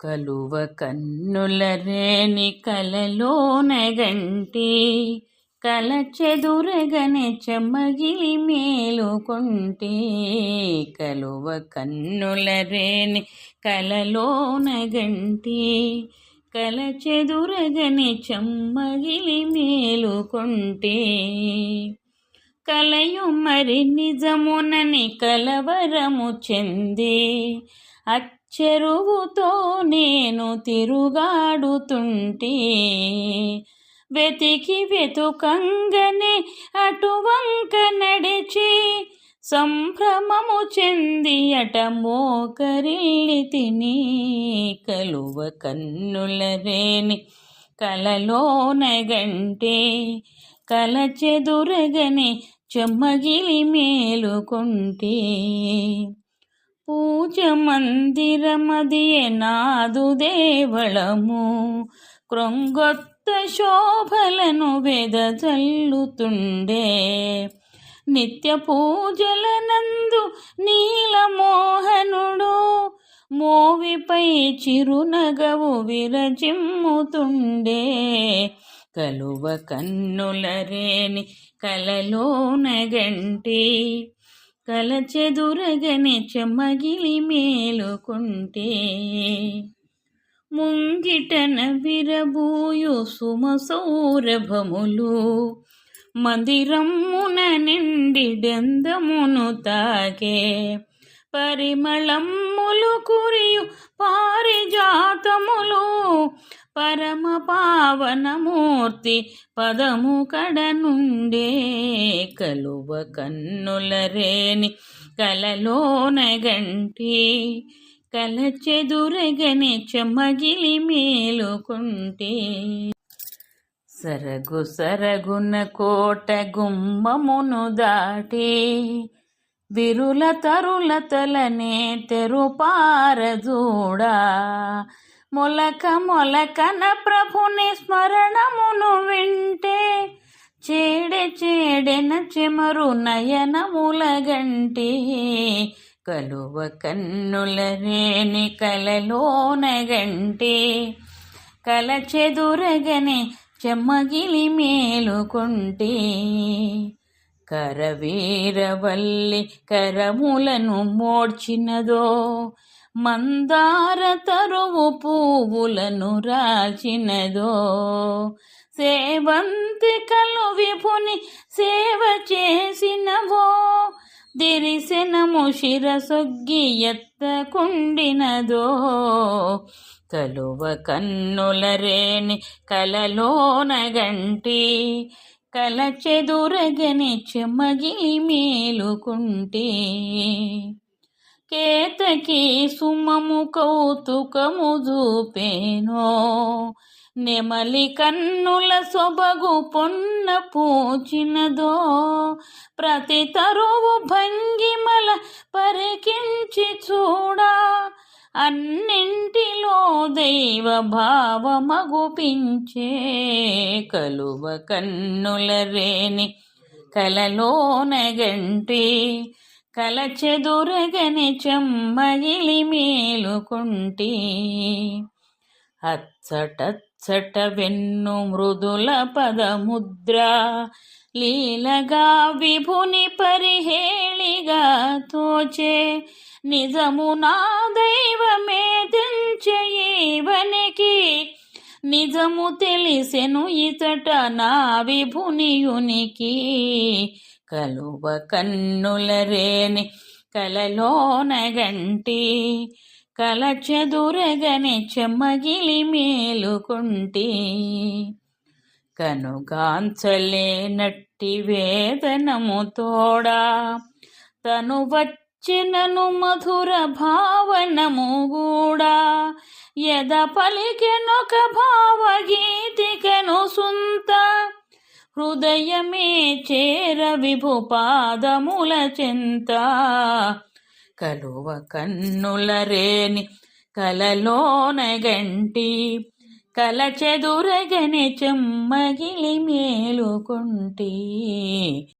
కలువ కన్నుల రేణి కలలోనగంటి కల చెదురగనే చెమ్మగిలి మేలుకొంటే. కలువ కన్నుల రేణి కలలోనగంటి కల చెదురగని చెమ్మగిలి మేలుకొంటే. కలయు మరి నిజమునని కలవరము చెందే అచ్చెరువుతో నేను తిరుగాడుతుంటే వెతికి వెతుకంగనే అటువంక నడిచి సంభ్రమము చెంది అట మోకరిల్లి తిని కలువ కన్నుల రేని కలలోనగంటే కల చెదురగని చెమ్మగిలి మేలుకుంటే పూజ మందిరమదియే నాదు దేవళము. క్రొంగొత్త శోభలను వెదజల్లుతుండే. నిత్య పూజలనందు నీలమోహనుడు మోవిపై చిరునగవు విరజిమ్ముతుండే. కలువ కన్నులరేని కలలోనగంటి కలచెదురగనే చెమ్మగిలి మేలుకుంటే. ముంగిటన విరబూయు సుమసౌరభములు మందిరమున నిండిడెందమును తాకే. పరిమళములు కురియు పారిజాతములు పరమ పావనమూర్తి పదము కడనుండే కలువ కన్నుల రేని కలలోనగంటి కలచెదురగని చెమ్మగిలి మేలుకుంటే సరగు సరగున కోట గుమ్మమును దాటి విరుల తరుల తలనే తెరుపారజూడా మొలక మొలకన ప్రభుని స్మరణమును వింటే చేడె చేడెన చెమరు నయనములగంటే కలువ కన్నుల రేణి కలలోనగంటే కల చెదురగని చెమ్మగిలి మేలుకుంటే కరవీరవల్లి కరములను మోడ్చినదో మందార తరువు పువ్వులను రాచినదో. సేవంతికలు విపుని సేవ చేసినవో. దిరిసెనము శిరసొగ్గి ఎత్తకుండినదో కలువ కన్నుల కలలోన కలలోనగంటి కల చెదురగని చెమ్మగిలి మేలుకుంటే. కేతకి సుమము కౌతుకము చూపేనో నెమలి కన్నుల సొబగు పొన్న పూచినదో ప్రతి తరువు భంగిమల పరికించి చూడా. అన్నింటిలో దైవ భావమగుపించే కలువ కన్నుల రేని కలలోనగంటి కలచెదురగని చెమ్మగిలి మేలుకుంటి అచ్చటచ్చట వెన్ను మృదుల పదముద్ర లీలగా విభుని పరిహేళిగా తోచే నిజము నా దైవమే తెంచేవనికి నిజము తెలిసెను ఇతట నా విభునియునికి. కలువ కన్నుల గంటి కల కలచెదురగని చెమ్మగిలి మేలుకుంటి. కనుగాంచలేనట్టి వేదనము తోడా తను చినను మధుర భావనము కూడా ఎద పలికెనొక భావగీతికను సుంత. హృదయమే చేర విభు పాదముల చింత. కలువ కన్నుల రేని కల చెదురగని చెమ్మగిలి మేలుకుంటి.